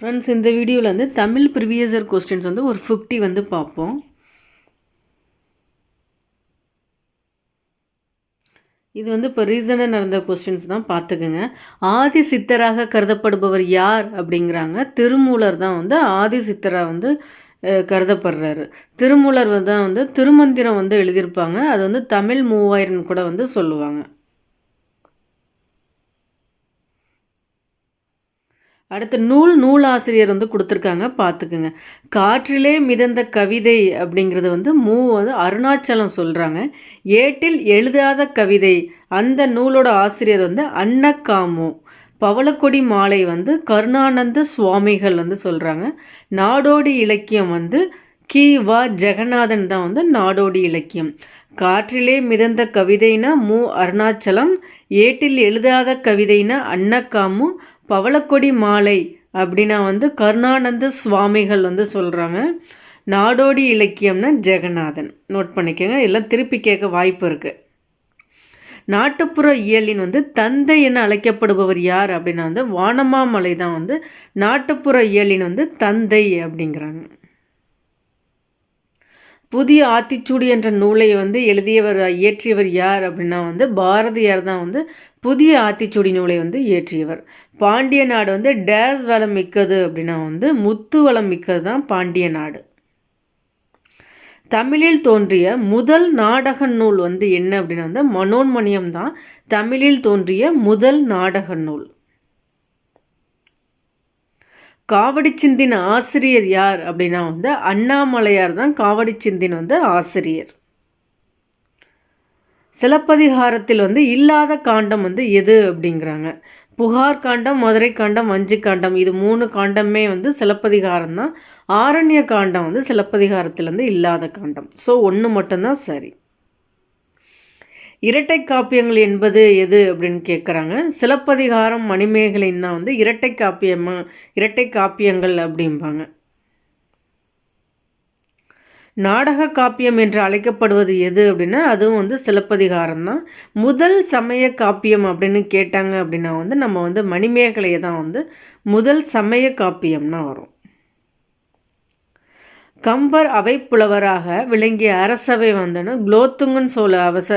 Friends இந்த வீடியோவில் வந்து தமிழ் ப்ரிவியஸர் கொஸ்டின்ஸ் வந்து ஒரு ஃபிஃப்டி வந்து பார்ப்போம். இது வந்து இப்போ ரீசனாக நடந்த கொஸ்டின்ஸ் தான் பார்த்துக்குங்க. ஆதி சித்தராக கருதப்படுபவர் யார் அப்படிங்கிறாங்க. திருமூலர் தான் வந்து ஆதி சித்தராக வந்து கருதப்படுறாரு. திருமூலர் தான் வந்து திருமந்திரம் வந்து எழுதியிருப்பாங்க. அது வந்து தமிழ் மூவாயிரம் கூட வந்து சொல்லுவாங்க. அடுத்து நூல் நூலாசிரியர் வந்து கொடுத்துருக்காங்க. பார்த்துக்குங்க. காற்றிலே மிதந்த கவிதை அப்படிங்கிறது வந்து மூ. வந்து அருணாச்சலம் சொல்கிறாங்க ஏட்டில் எழுதாத கவிதை. அந்த நூலோட ஆசிரியர் வந்து அன்னக்காமு. பவளக்கொடி மாலை வந்து கருணானந்த சுவாமிகள் வந்து சொல்கிறாங்க நாடோடி இலக்கியம் வந்து கி. வா. ஜெகநாதன் தான் வந்து நாடோடி இலக்கியம். காற்றிலே மிதந்த கவிதைனா மு. அருணாச்சலம். ஏட்டில் எழுதாத கவிதைனா அன்னக்காமு. பவளக்கொடி மாலை அப்படின்னா வந்து கருணானந்த சுவாமிகள் வந்து சொல்கிறாங்க நாடோடி இலக்கியம்னா ஜெகநாதன். நோட் பண்ணிக்கோங்க எல்லாம் திருப்பி கேட்க வாய்ப்பு இருக்குது நாட்டுப்புற இயலின் வந்து தந்தை என அழைக்கப்படுபவர் யார் அப்படின்னா வந்து வானமாமலை தான் வந்து நாட்டுப்புற இயலின் வந்து தந்தை அப்படிங்கிறாங்க. புதிய ஆத்திச்சூடி என்ற நூலை வந்து எழுதியவர் இயற்றியவர் யார் அப்படின்னா வந்து பாரதியார் தான் வந்து புதிய ஆத்திச்சூடி நூலை வந்து இயற்றியவர். பாண்டிய நாடு வந்து டேஸ் வளம் மிக்கது அப்படின்னா வந்து முத்து வளம் மிக்கது தான் பாண்டிய நாடு. தமிழில் தோன்றிய முதல் நாடக நூல் வந்து என்ன அப்படின்னா வந்து மனோன்மணியம் தான் தமிழில் தோன்றிய முதல் நாடக நூல். காவடி சிந்தின் ஆசிரியர் யார் அப்படின்னா வந்து அண்ணாமலையார் தான் காவடி சிந்தின் வந்து ஆசிரியர். சிலப்பதிகாரத்தில் வந்து இல்லாத காண்டம் வந்து எது அப்படிங்கிறாங்க. புகார் காண்டம் மதுரை காண்டம் வஞ்சி காண்டம் இது மூணு காண்டமே வந்து சிலப்பதிகாரம் தான் ஆரண்ய காண்டம் வந்து சிலப்பதிகாரத்திலேருந்து இல்லாத காண்டம். ஸோ ஒன்று மட்டும்தான் சரி. இரட்டை காப்பியங்கள் என்பது எது அப்படின்னு கேட்குறாங்க சிலப்பதிகாரம் மணிமேகலைன்னு தான் வந்து இரட்டை காப்பியமாக இரட்டை காப்பியங்கள் அப்படிம்பாங்க. நாடக காப்பியம் என்று அழைக்கப்படுவது எது அப்படின்னா அதுவும் வந்து சிலப்பதிகாரம் தான் முதல் சமய காப்பியம் அப்படின்னு கேட்டாங்க அப்படின்னா வந்து நம்ம வந்து மணிமேகலையை தான் வந்து முதல் சமய காப்பியம்னா வரும். கம்பர் அவைப்புலவராக விளங்கிய அரசவை வந்துன்னா குலோத்துங்கன் சோழ அவச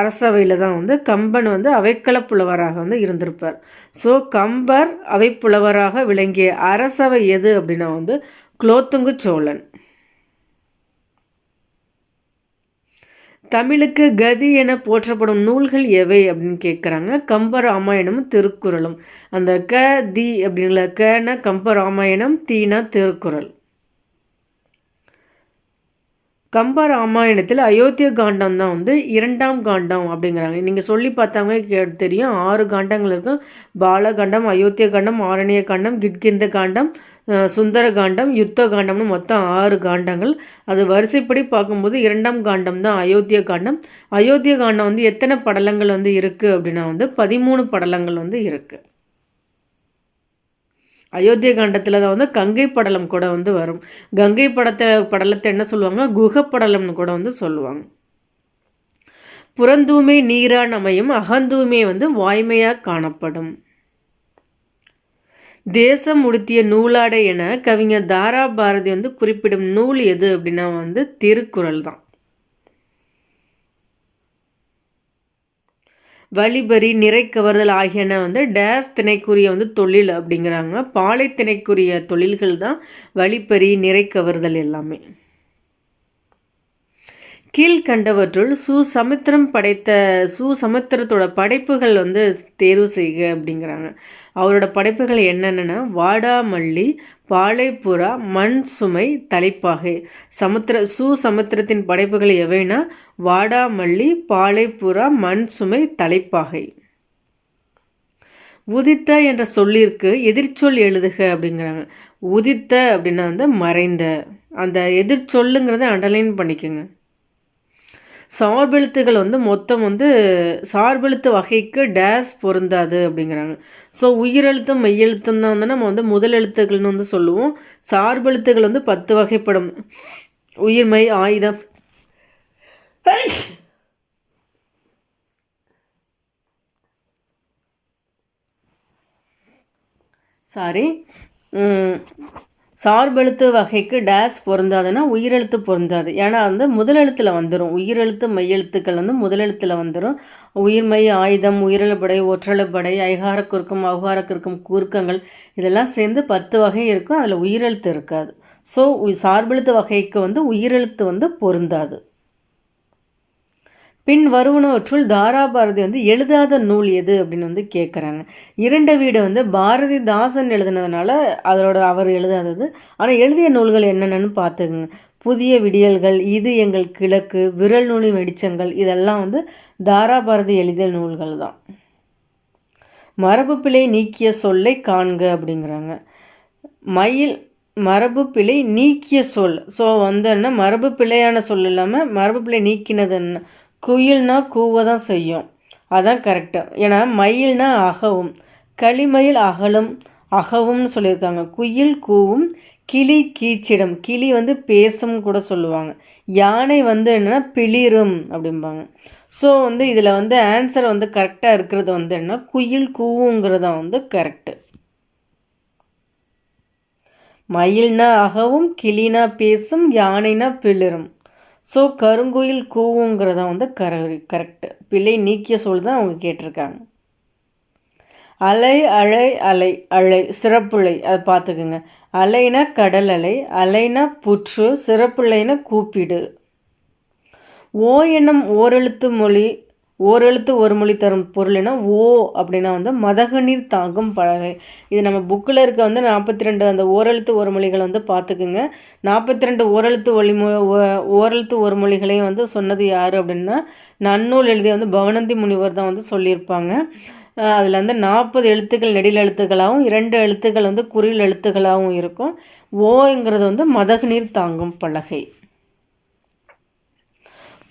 அரசவையில் தான் வந்து கம்பன் வந்து அவைக்கள புலவராக வந்து இருந்திருப்பார். ஸோ கம்பர் அவைப்புலவராக விளங்கிய அரசவை எது அப்படின்னா வந்து குலோத்துங்கு சோழன். தமிழுக்கு கதி என போற்றப்படும் நூல்கள் எவை அப்படின்னு கேட்குறாங்க கம்ப ராமாயணமும் திருக்குறளும். அந்த க தி அப்படிங்கிற கன கம்ப ராமாயணம் தீனா திருக்குறள். கம்ப ராமாயணத்தில் அயோத்திய காண்டம் தான் வந்து இரண்டாம் காண்டம் அப்படிங்கிறாங்க. நீங்கள் சொல்லி பார்த்தாங்க கே தெரியும். ஆறு காண்டங்கள் இருக்கும். பாலகாண்டம் அயோத்திய காண்டம் ஆரண்ய காண்டம் கிட்கிந்த காண்டம் சுந்தர காண்டம் யுத்த காண்டம்னு மொத்தம் ஆறு காண்டங்கள். அது வரிசைப்படி பார்க்கும்போது இரண்டாம் காண்டம் தான் அயோத்திய காண்டம். அயோத்திய காண்டம் வந்து எத்தனை படலங்கள் வந்து இருக்குது அப்படின்னா வந்து பதிமூணு படலங்கள் வந்து இருக்குது அயோத்திய காண்டத்தில் தான் வந்து கங்கை படலம் கூட வந்து வரும். கங்கை படத்தை படலத்தை என்ன சொல்லுவாங்க? குகப்படலம்னு கூட வந்து சொல்லுவாங்க. புறந்தூமை நீரான் அமையும் அகந்தூமை வந்து வாய்மையாக காணப்படும். தேசம் உடுத்திய நூலாடை என கவிஞர் தாரா பாரதி வந்து குறிப்பிடும் நூல் எது அப்படின்னா வந்து திருக்குறள் தான் வழிபறி நிறை கவர்தல் ஆகியன வந்து டேஸ் திணைக்குரிய வந்து தொழில் அப்படிங்கிறாங்க. பாலை திணைக்குரிய தொழில்கள் தான் வழிப்பறி நிறை கவர்தல் எல்லாமே. கீழ்கண்டவற்றுள் சுசமுத்திரம் படைத்த சுசமுத்திரத்தோட படைப்புகள் வந்து தேர்வு செய்க அப்படிங்கிறாங்க. அவரோட படைப்புகள் என்னென்னா வாடாமல்லி பாலைப்புறா மண் சுமை தலைப்பாகை. சமுத்திர சுசமுத்திரத்தின் படைப்புகள் எவைனா வாடாமல்லி பாலைப்புறா மண் சுமை தலைப்பாகை. உதித்த என்ற சொல்லிற்கு எதிர்ச்சொல் எழுதுக அப்படிங்கிறாங்க. உதித்த அப்படின்னா வந்து மறைந்த. அந்த எதிர்ச்சொல்லுங்கிறத அண்டர்லைன் பண்ணிக்கோங்க. சார்பெழுத்துகள் வந்து மொத்தம் வந்து சார்பெழுத்து வகைக்கு டேஸ் பொருந்தாது அப்படிங்கிறாங்க. ஸோ உயிரெழுத்தும் மெய்யெழுத்தும் தான் வந்து நம்ம வந்து முதல் எழுத்துக்கள்னு வந்து சொல்லுவோம். சார்பெழுத்துகள் வந்து பத்து வகைப்படும். உயிர்மை ஆயுதம். சாரி சார்பெழுத்து வகைக்கு டேஸ் பொருந்தாதுன்னா உயிரெழுத்து பொருந்தாது. ஏன்னா வந்து முதலெழுத்தில் வந்துடும் உயிரெழுத்து மையெழுத்துக்கள் வந்து முதலெழுத்தில் வந்துடும் உயிர்மை ஆயுதம் உயிரிழப்படை ஒற்றளப்படை ஐகார குறுக்கம் அகார குறுக்கம் குறுக்கங்கள் இதெல்லாம் சேர்ந்து பத்து வகை இருக்கும். அதில் உயிரெழுத்து இருக்காது. ஸோ சார்பெழுத்து வகைக்கு வந்து உயிரெழுத்து வந்து பொருந்தாது. பின் வருவனவற்றுள் தாராபாரதி வந்து எழுதாத நூல் எது அப்படின்னு வந்து கேட்குறாங்க இரண்ட வீடு வந்து பாரதிதாசன் எழுதினதுனால அதோட அவர் எழுதாதது. ஆனால் எழுதிய நூல்கள் என்னென்னு பார்த்துக்குங்க. புதிய விடியல்கள் இது எங்கள் கிழக்கு விரல் நுனி வெடிச்சங்கள் இதெல்லாம் வந்து தாராபாரதி எழுதிய நூல்கள் தான். மரபு பிழை நீக்கிய சொல்லை காண்க அப்படிங்கிறாங்க. மயில் மரபு பிழை நீக்கிய சொல். ஸோ வந்து என்ன மரபு பிழையான சொல் இல்லாமல் மரபு பிழை நீக்கினது என்ன குயில்னா கூவ தான் செய்யும். அதான் கரெக்டு ஏன்னா மயில்னா அகவும் களிமயில் அகலும் அகவும்னு சொல்லியிருக்காங்க. குயில் கூவும் கிளி கீச்சிடும். கிளி வந்து பேசும் கூட சொல்லுவாங்க. யானை வந்து என்னென்னா பிளிரும் அப்படிம்பாங்க. ஸோ வந்து இதில் வந்து ஆன்சர் வந்து கரெக்டாக இருக்கிறது வந்து என்ன குயில் கூவுங்கிறது வந்து கரெக்டு மயில்னா அகவும் கிளினா பேசும் யானைனா பிளிரும். ஸோ கருங்குயில் கூவுங்கிறத வந்து கர கரெக்டு பிள்ளை நீக்கிய சொல் தான் அவங்க கேட்டிருக்காங்க. அலை அலை அலை அலை சிறப்புழை அதை பார்த்துக்குங்க. அலைனா கடல் அலை அலைனா புற்று சிறப்புழைனா கூப்பிடு. ஓ எனும் ஓரெழுத்து மொழி ஓரெழுத்து ஒரு மொழி தரும் பொருள்னா ஓ அப்படின்னா வந்து மதகநீர் தாங்கும் பழகை இது நம்ம புக்கில் இருக்க வந்து நாற்பத்தி ரெண்டு அந்த ஓரெழுத்து ஒரு மொழிகளை வந்து பார்த்துக்குங்க. நாற்பத்தி ரெண்டு ஓரெழுத்து ஒளி ஓரெழுத்து ஒரு மொழிகளையும் வந்து சொன்னது யார் அப்படின்னா நன்னூல் எழுதிய வந்து பவனந்தி முனிவர் தான் வந்து சொல்லியிருப்பாங்க. அதில் வந்து நாற்பது எழுத்துக்கள் நெடில் எழுத்துக்களாகவும் இரண்டு எழுத்துக்கள் வந்து குறில் எழுத்துக்களாகவும் இருக்கும். ஓங்கிறது வந்து மதகுநீர் தாங்கும் பலகை.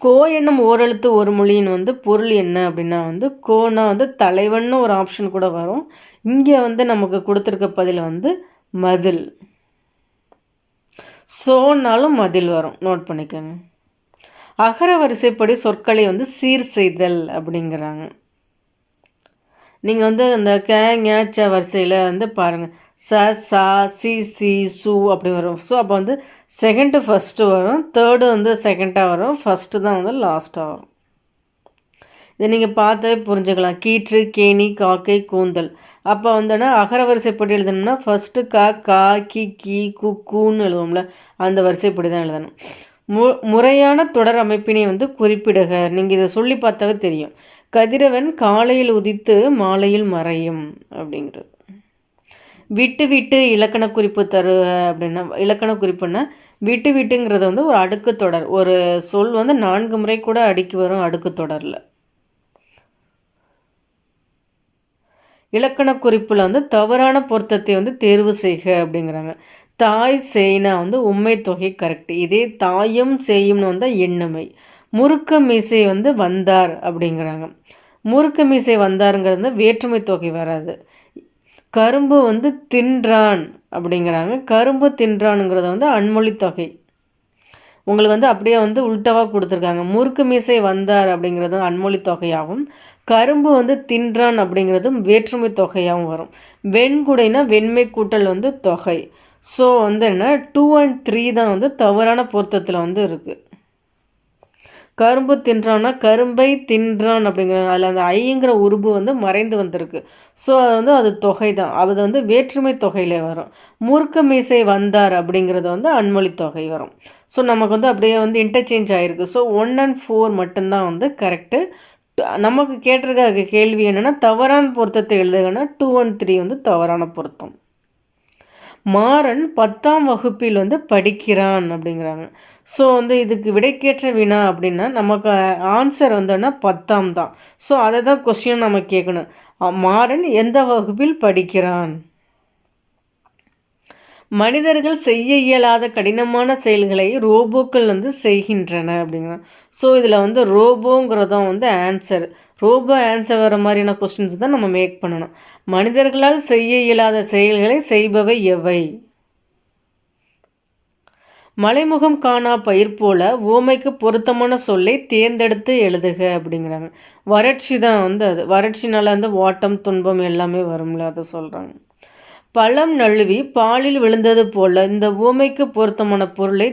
கோ என்னும் ஓரெழுத்து ஒரு மொழியின் வந்து பொருள் என்ன அப்படின்னா வந்து கோனா வந்து தலைவன்னு ஒரு ஆப்ஷன் கூட வரும். இங்கே வந்து நமக்கு கொடுத்துருக்க பதில் வந்து மதில். சோனாலும் மதில் வரும். நோட் பண்ணிக்கோங்க. அகர வரிசைப்படி சொற்களை வந்து சீர் செய்தல் அப்படிங்கிறாங்க. நீங்கள் வந்து அந்த கே ஞாச்ச வரிசையில் வந்து பாருங்கள் ச சா சி சி சு அப்படி வரும். ஸோ அப்போ வந்து செகண்டு ஃபஸ்ட்டு வரும். தேர்டு வந்து செகண்டாக வரும். ஃபஸ்ட்டு தான் வந்து லாஸ்ட்டாக வரும். இதை நீங்கள் பார்த்து புரிஞ்சுக்கலாம். கீற்று கேணி காக்கை கூந்தல். அப்போ வந்தோன்னா அகர வரிசைப்படி எழுதணும்னா ஃபஸ்ட்டு கா கா கி கி கு கூன்னு எழுதுவோம்ல. அந்த வரிசைப்படி தான் எழுதணும். மு முறையான தொடர் அமைப்பினை வந்து குறிப்பிடுக. நீங்கள் இதை சொல்லி பார்த்தாவே தெரியும். கதிரவன் காலையில் உதித்து மாலையில் மறையும் அப்படிங்கிறது. விட்டு விட்டு இலக்கண குறிப்பு தரு அப்படின்னா இலக்கண குறிப்புன்னா விட்டு விட்டுங்கிறது வந்து ஒரு அடுக்கு தொடர். ஒரு சொல் வந்து நான்கு முறை கூட அடுக்கி வரும் அடுக்கு தொடரில். இலக்கண குறிப்பில் வந்து தவறான பொருத்தத்தை வந்து தேர்வு செய்க அப்படிங்கிறாங்க. தாய் செய்னா வந்து உண்மை தொகை கரெக்ட் இதே தாயும் செய்யும்னு வந்தால் எண்ணுமை. முறுக்க மீசை வந்து வந்தார் அப்படிங்கிறாங்க. முறுக்க மீசை வந்தாருங்கிறது வந்து வேற்றுமை தொகை வராது. கரும்பு வந்து தின்றான் அப்படிங்கிறாங்க. கரும்பு தின்றானுங்கிறத வந்து அன்மொழி தொகை. உங்களுக்கு வந்து அப்படியே வந்து உள்டவாக கொடுத்துருக்காங்க. முறுக்கு மீசை வந்தார் அப்படிங்கிறதும் அன்மொழி தொகையாகவும் கரும்பு வந்து தின்றான் அப்படிங்கிறதும் வேற்றுமை தொகையாகவும் வரும். வெண்குடைனா வெண்மை கூட்டல் வந்து தொகை. ஸோ வந்து என்ன? டூ அண்ட் த்ரீ தான் வந்து தவறான பொருத்தத்தில் வந்து இருக்குது கரும்பு தின்றான்னா கரும்பை தின்றான் அப்படிங்கிற அதில் அந்த ஐங்கிற உருபு வந்து மறைந்து வந்திருக்கு. ஸோ அது வந்து அது தொகை தான் அது வந்து வேற்றுமை தொகையில் வரும். முறுக்க மீசை வந்தார் அப்படிங்கிறது வந்து அன்மொழி தொகை வரும். ஸோ நமக்கு வந்து அப்படியே வந்து இன்டர்சேஞ்ச் ஆகிருக்கு ஸோ ஒன் அண்ட் ஃபோர் மட்டும்தான் வந்து கரெக்டு நமக்கு கேட்டிருக்க கேள்வி என்னென்னா தவறான பொருத்தத்தை எழுதுகன்னா டூ அண்ட் த்ரீ வந்து தவறான பொருத்தம். மாறன் பத்தாம் வகுப்பில் வந்து படிக்கிறான் அப்படிங்கிறாங்க. ஸோ வந்து இதுக்கு விடைக்கேற்ற வினா அப்படின்னா நமக்கு ஆன்சர் வந்தோன்னா பத்தாம் தான். ஸோ அதை தான் கொஸ்டின் நம்ம கேட்கணும் மாறன் எந்த வகுப்பில் படிக்கிறான்? மனிதர்கள் செய்ய இயலாத கடினமான செயல்களை ரோபோக்கள் வந்து செய்கின்றன அப்படிங்கிறான். ஸோ இதில் வந்து ரோபோங்கிறதும் வந்து ஆன்சர் ரோபோ ஆன்சர் வர மாதிரியான கொஸ்டின்ஸ் தான் நம்ம மேக் பண்ணணும். மனிதர்களால் செய்ய இயலாத செயல்களை செய்பவை எவை? மலைமுகம் காணா பயிர் போல ஓமைக்கு பொருத்தமான சொல்லை தேர்ந்தெடுத்து எழுதுக அப்படிங்கிறாங்க. வறட்சி தான் வந்து அது. வறட்சினால் வந்து ஓட்டம் துன்பம் எல்லாமே வரும்ல அதை சொல்கிறாங்க பழம் நழுவி பாலில் விழுந்தது போல இந்த ஊமைக்கு பொருத்தமான பொருளை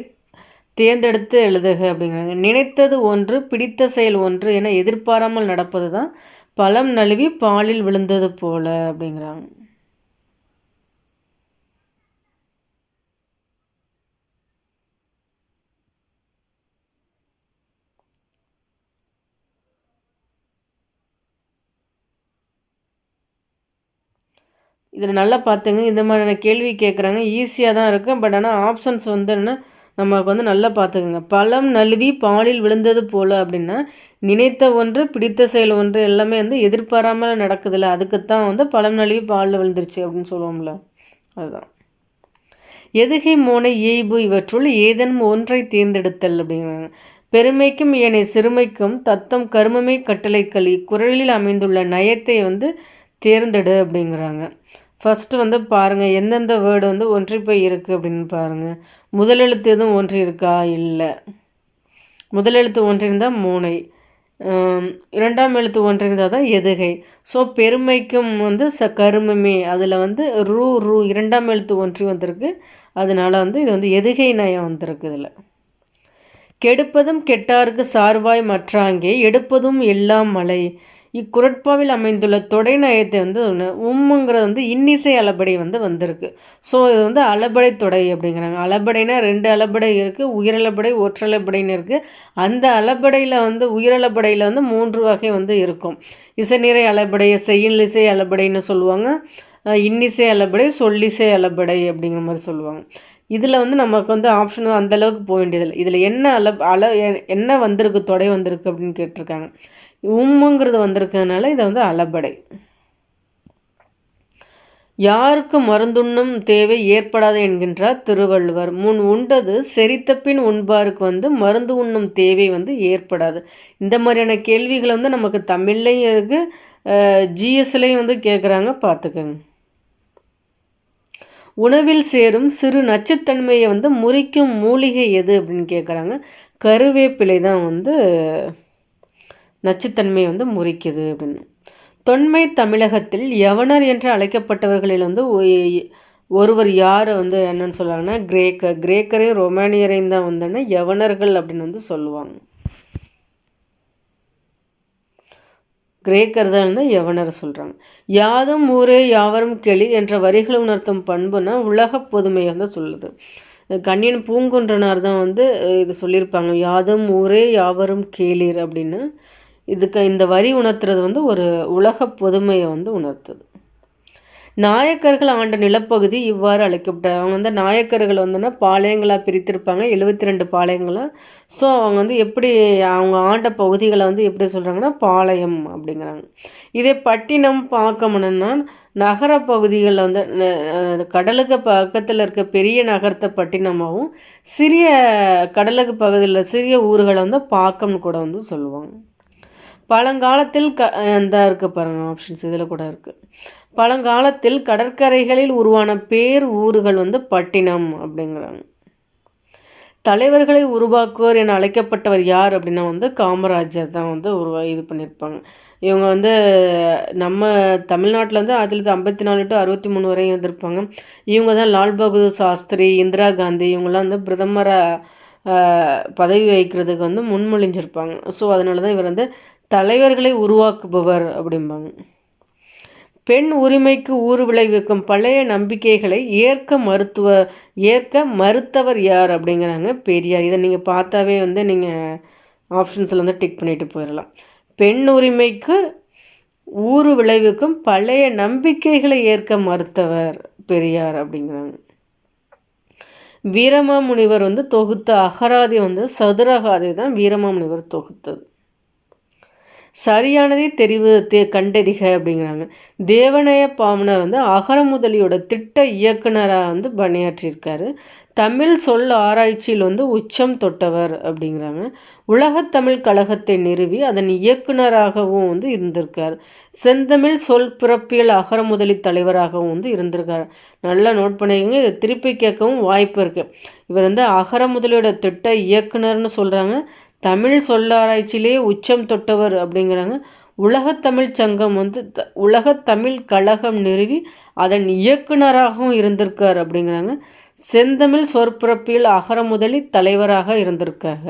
தேர்ந்தெடுத்து எழுதுக அப்படிங்கிறாங்க. நினைத்தது ஒன்று பிடித்த செயல் ஒன்று என எதிர்பாராமல் நடப்பது தான் பழம் நழுவி பாலில் விழுந்தது போல அப்படிங்கிறாங்க. இதில் நல்லா பார்த்துங்க. இந்த மாதிரியான கேள்வி கேட்குறாங்க. ஈஸியாக தான் இருக்கும் பட் ஆனால் ஆப்ஷன்ஸ் வந்து என்ன நமக்கு வந்து நல்லா பார்த்துக்குங்க. பழம் நழுவி பாலில் விழுந்தது போல் அப்படின்னா நினைத்த ஒன்று பிடித்த செயல் ஒன்று எல்லாமே வந்து எதிர்பாராமல் நடக்குதுல்ல. அதுக்குத்தான் வந்து பழம் நழுவி பாலில் விழுந்துருச்சு அப்படின்னு சொல்லுவோம்ல. அதுதான். எதுகை மோனை இயைபு இவற்றுள் ஏதேனும் ஒன்றை தேர்ந்தெடுத்தல் அப்படிங்கிறாங்க. பெருமைக்கும் ஏனைய சிறுமைக்கும் தத்தம் கருமமே கட்டளை களி குரலில் அமைந்துள்ள நயத்தை வந்து தேர்ந்தெடு அப்படிங்கிறாங்க. ஃபஸ்ட்டு வந்து பாருங்கள் எந்தெந்த வேர்டு வந்து ஒன்றி போய் இருக்குது அப்படின்னு பாருங்கள் முதலெழுத்து எதுவும் ஒன்றி இருக்கா? இல்லை. முதலெழுத்து ஒன்றிருந்தால் மூனை. இரண்டாம் எழுத்து ஒன்றிருந்தால் தான் எதுகை. ஸோ பெருமைக்கும் வந்து ச கருமமே. அதில் வந்து ரூ ரூ இரண்டாம் எழுத்து ஒன்றி வந்திருக்கு. அதனால் வந்து இது வந்து எதுகை நயம் வந்திருக்கு இதில். கெடுப்பதும் கெட்டாருக்கு சார்வாய் மற்றாங்கே எடுப்பதும் எல்லாம் மலை இக்குரட்பாவில் அமைந்துள்ள தொடை நயத்தை வந்து ஒன்று உம்முங்கிறது வந்து இன்னிசை அளபடை வந்து வந்திருக்கு. ஸோ இது வந்து அளபடை தொடை அப்படிங்கிறாங்க. அளபடைனா ரெண்டு அளபடை இருக்குது உயிரளபடை ஒற்றளபடைன்னு இருக்குது அந்த அளபடையில் வந்து உயிரளபடையில் வந்து மூன்று வகை வந்து இருக்கும். இசைநிறை அளபடை செய்யுள் இசை அளபடைன்னு சொல்லுவாங்க. இன்னிசை அளபடை சொல்லிசை அளபடை அப்படிங்கிற மாதிரி சொல்லுவாங்க. இதில் வந்து நமக்கு வந்து ஆப்ஷன் அந்தளவுக்கு போக வேண்டியதில்லை. இதில் என்ன அள அள என்ன வந்திருக்கு தொடை வந்திருக்கு அப்படின்னு கேட்டிருக்காங்க. உம்முங்கிறது வந்திருக்கிறதுனால இதை வந்து அளபடை யாருக்கு மருந்துண்ணும் தேவை ஏற்படாது என்கின்றார் திருவள்ளுவர். முன் உண்டது செரித்த பின் உண்பாருக்கு வந்து மருந்து உண்ணும் தேவை வந்து ஏற்படாது. இந்த மாதிரியான கேள்விகள் வந்து நமக்கு தமிழ்லையும் இருக்குது ஜிஎஸ்லையும் வந்து கேட்குறாங்க பார்த்துக்கோங்க உணவில் சேரும் சிறு நச்சுத்தன்மையை வந்து முறிக்கும் மூலிகை எது அப்படின்னு கேட்குறாங்க கருவேப்பிலை தான் வந்து நச்சுத்தன்மை வந்து முறிக்குது அப்படின்னு. தொன்மை தமிழகத்தில் யவனர் என்று அழைக்கப்பட்டவர்களில் வந்து ஒருவர் யார் வந்து என்னன்னு சொல்லுவாங்கன்னா கிரேக்கர் கிரேக்கரையும் ரொமானியரையும் தான் வந்து யவனர்கள் அப்படின்னு வந்து சொல்லுவாங்க. கிரேக்கர் தான் வந்து யவனர் சொல்கிறாங்க யாதும் ஊரே யாவரும் கெளி என்ற வரிகளை உணர்த்தும் பண்புனா உலக பொதுமையை வந்து சொல்லுது. கண்ணியன் பூங்குன்றனார் தான் வந்து இது சொல்லியிருப்பாங்க. யாதும் ஊரே யாவரும் கேளீர் அப்படின்னு. இதுக்கு இந்த வரி உணர்த்துறது வந்து ஒரு உலக பொதுமையை வந்து உணர்த்துது. நாயக்கர்கள் ஆண்ட நிலப்பகுதி இவ்வாறு அழைக்கப்பட்டது. அவங்க வந்து நாயக்கர்கள் வந்துன்னா பாளையங்களாக பிரித்திருப்பாங்க. எழுபத்தி ரெண்டு பாளையங்களாக ஸோ அவங்க வந்து எப்படி அவங்க ஆண்ட பகுதிகளை வந்து எப்படி சொல்கிறாங்கன்னா பாளையம் அப்படிங்கிறாங்க. இதே பட்டினம் பார்க்கணும்னா நகர பகுதிகளில் வந்து கடலுக்கு பக்கத்தில் இருக்க பெரிய நகரத்தை பட்டினமாகவும் சிறிய கடலுக்கு பகுதியில் சிறிய ஊர்களை வந்து பாக்கம்னு கூட வந்து சொல்லுவாங்க. பழங்காலத்தில் க இந்த இருக்குது பாருங்கள் ஆப்ஷன்ஸ் இதில் கூட இருக்குது பழங்காலத்தில் கடற்கரைகளில் உருவான பேர் ஊர்கள் வந்து பட்டினம் அப்படிங்கிறாங்க. தலைவர்களை உருவாக்குவர் என அழைக்கப்பட்டவர் யார் அப்படின்னா வந்து காமராஜர் தான் வந்து உருவா இது பண்ணியிருப்பாங்க இவங்க வந்து நம்ம தமிழ்நாட்டில் வந்து ஆயிரத்தி தொள்ளாயிரத்தி ஐம்பத்தி நாலு டு அறுபத்தி மூணு வரையும் இருந்திருப்பாங்க. இவங்க தான் லால் பகதூர் சாஸ்திரி இந்திரா காந்தி இவங்கெல்லாம் வந்து பிரதமராக பதவி வகிக்கிறதுக்கு வந்து முன்மொழிஞ்சிருப்பாங்க. ஸோ அதனால தான் இவர் வந்து தலைவர்களை உருவாக்குபவர் அப்படிம்பாங்க. பெண் உரிமைக்கு ஊறு விளைவிக்கும் பழைய நம்பிக்கைகளை ஏற்க மருத்துவ ஏற்க மறுத்தவர் யார் அப்படிங்கிறாங்க பெரியார். இதை நீங்கள் பார்த்தாவே வந்து நீங்கள் ஆப்ஷன்ஸில் வந்து டிக் பண்ணிட்டு போயிடலாம். பெண் உரிமைக்கு ஊறு விளைவிக்கும் பழைய நம்பிக்கைகளை ஏற்க மறுத்தவர் பெரியார் அப்படிங்கிறாங்க. வீரமாமுனிவர் வந்து தொகுத்த அகராதி வந்து சதுரகாதி தான் வீரமாமுனிவர் தொகுத்தது. சரியானதே தெரிவு தே கண்டறிக அப்படிங்கிறாங்க. தேவநேய பாமனர் வந்து அகரமுதலியோட திட்ட இயக்குனராக வந்து பணியாற்றியிருக்காரு. தமிழ் சொல் ஆராய்ச்சியில் வந்து உச்சம் தொட்டவர் அப்படிங்கிறாங்க. உலகத்தமிழ் கழகத்தை நிறுவி அதன் இயக்குனராகவும் வந்து இருந்திருக்கார். செந்தமிழ் சொல் பிறப்பியல் அகரமுதலி தலைவராகவும் வந்து இருந்திருக்கார். நல்லா நோட் பண்ணிக்கோங்க இதை திருப்பி கேட்கவும் வாய்ப்பு இருக்குது இவர் வந்து அகரமுதலியோட திட்ட இயக்குனர்னு சொல்கிறாங்க தமிழ் சொல்லாராய்ச்சியிலே உச்சம் தொட்டவர் அப்படிங்கிறாங்க. உலகத்தமிழ் சங்கம் வந்து த உலகத்தமிழ் கழகம் நிறுவி அதன் இயக்குனராகவும் இருந்திருக்கார் அப்படிங்கிறாங்க. செந்தமிழ் சொற்பிறப்பியல் அகரமுதலி தலைவராக இருந்திருக்காங்க.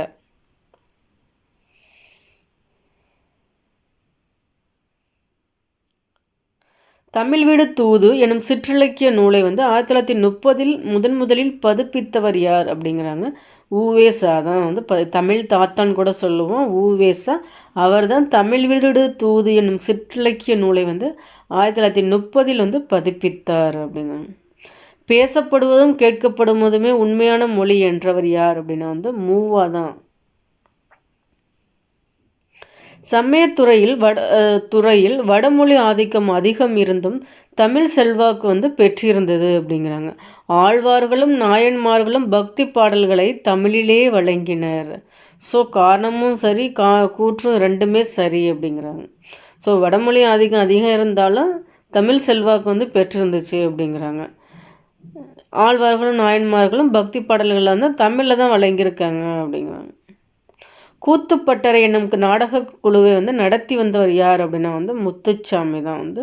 தமிழ் வீடு தூது எனும் சிற்றிலக்கிய நூலை வந்து ஆயிரத்தி தொள்ளாயிரத்தி முப்பதில் முதன் முதலில் பதிப்பித்தவர் யார் அப்படிங்கிறாங்க. ஊவேசா தான் வந்து ப தமிழ் தாத்தான் கூட சொல்லுவோம். ஊவேசா அவர் தான் தமிழ் வீடு தூது என்னும் சிற்றிலக்கிய நூலை வந்து ஆயிரத்தி தொள்ளாயிரத்தி முப்பதில் வந்து பதிப்பித்தார் அப்படிங்க பேசப்படுவதும் கேட்கப்படுவதுமே உண்மையான மொழி என்றவர் யார் அப்படின்னா வந்து மூவா தான் சமயத்துறையில் வட துறையில் வடமொழி ஆதிக்கம் அதிகம் இருந்தும் தமிழ் செல்வாக்கு வந்து பெற்றிருந்தது அப்படிங்கிறாங்க. ஆழ்வார்களும் நாயன்மார்களும் பக்தி பாடல்களை தமிழிலே வழங்கினர். ஸோ காரணமும் சரி கா கூற்றும் ரெண்டுமே சரி அப்படிங்கிறாங்க. ஸோ வடமொழி ஆதிக்கம் அதிகம் இருந்தாலும் தமிழ் செல்வாக்கு வந்து பெற்றிருந்துச்சு அப்படிங்கிறாங்க. ஆழ்வார்களும் நாயன்மார்களும் பக்தி பாடல்களை வந்து தமிழில் தான் வழங்கியிருக்காங்க அப்படிங்கிறாங்க. கூத்துப்பட்டறை என்னும் நாடக குழுவை வந்து நடத்தி வந்தவர் யார் அப்படின்னா வந்து முத்துச்சாமி தான் வந்து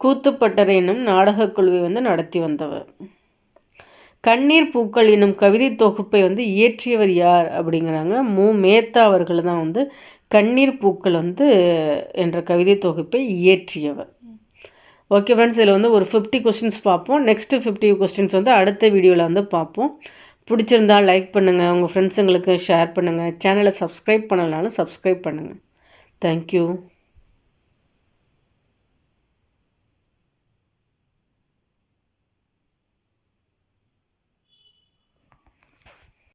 கூத்துப்பட்டறை என்னும் நாடக குழுவை வந்து நடத்தி வந்தவர். கண்ணீர் பூக்கள் என்னும் கவிதை தொகுப்பை வந்து இயற்றியவர் யார் அப்படிங்கிறாங்க. மு. மேத்தா அவர்கள் தான் வந்து கண்ணீர் பூக்கள் வந்து என்ற கவிதை தொகுப்பை இயற்றியவர். ஓகே ஃப்ரெண்ட்ஸ் இதில் வந்து ஒரு ஃபிஃப்டி கொஸ்டின்ஸ் பார்ப்போம். நெக்ஸ்ட்டு ஃபிஃப்டி கொஸ்டின்ஸ் வந்து அடுத்த வீடியோவில் வந்து பார்ப்போம். பிடிச்சிருந்தால் லைக் பண்ணுங்கள் உங்கள் ஃப்ரெண்ட்ஸுங்களுக்கு ஷேர் பண்ணுங்கள் சேனலை சப்ஸ்கிரைப் பண்ணலனாலும் சப்ஸ்கிரைப் பண்ணுங்கள் தேங்க்யூ